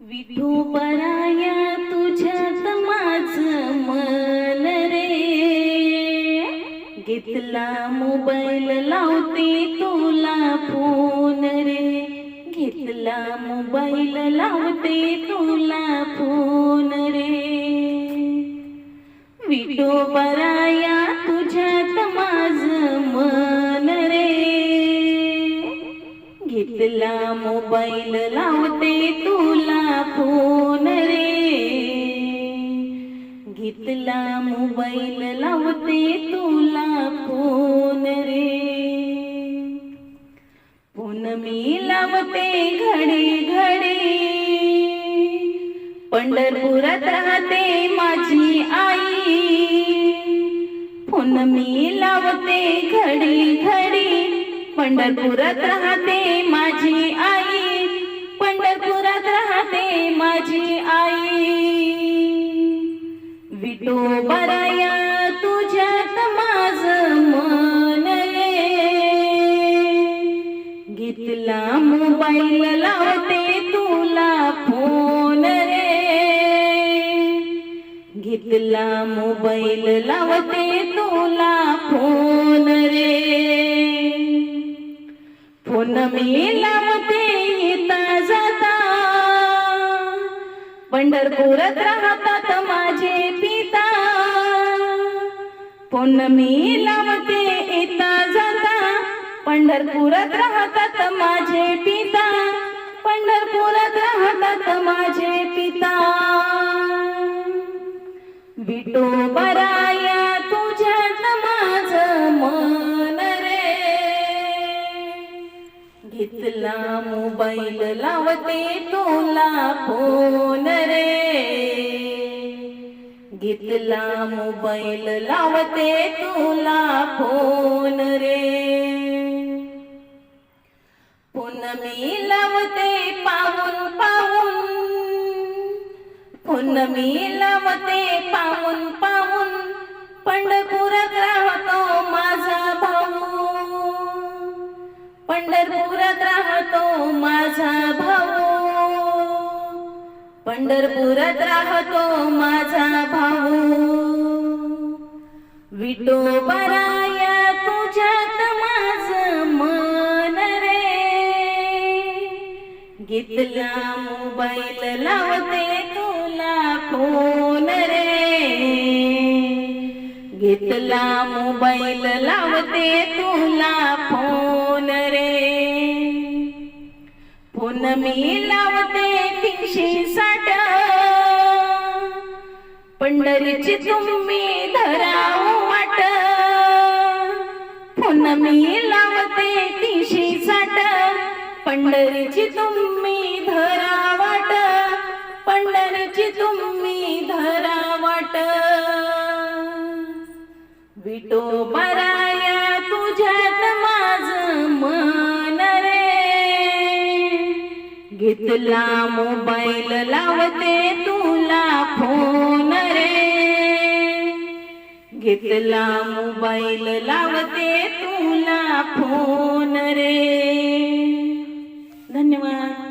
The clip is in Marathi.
विठूपराया तुझ्यात माझ मन रे. घेतला मोबाईल लावते तुला फोन रे. घेतला मोबाईल लावते तुला फोन रे. विठू मोबाईल लावते तुला फोन रे. घेतला मोबाईल लावते तुला फोन रे. फोन मी लावते घडे घडे. पंढरपुरात राहते माझी आई. फोन मी लावते घडी घडी. पंढरपुरात राहते माझी आई. पंढरपुरात राहते माझी आई. विटो बराया तुझ्यात माझ मन रे घेतला मोबाईल लावते तुला फोन रे. घेतला मोबाईल लावते तुला फोन रे. फोन मी लावते येता जाता. पंढरपुरात राहतात माझे पिता. फोन मी लावते येता जाता. पंढरपुरात राहतात माझे पिता. पंढरपुरात राहतात माझे पिता. विटो बरा मोबाईल लावते तुला फोन रे. घेतला मोबाईल लावते तुला फोन रे. पुन मी लावते पाहून पाहून. पुन मी लावते पाहून पंढरपुरात राहतो माझा भाऊ. विटो बराया तुझ्यात माझ मन रे. घेतला मोबाईल लावते तुला फोन रे. घेतला मोबाईल लावते तुला फोन रे. फोन मी पंढरीची तुम्ही धराव वाट. फोन मी लावते तिशी साठ पंढरीची तुम्ही धरा वाट. पंढरीची तुम्ही धरा वाट. विटो बराया तुझ्यात माझ मन रे. घेतला मोबाईल लावते तुला फोन. घेतला मोबाईल लावते तुला फोन रे. धन्यवाद.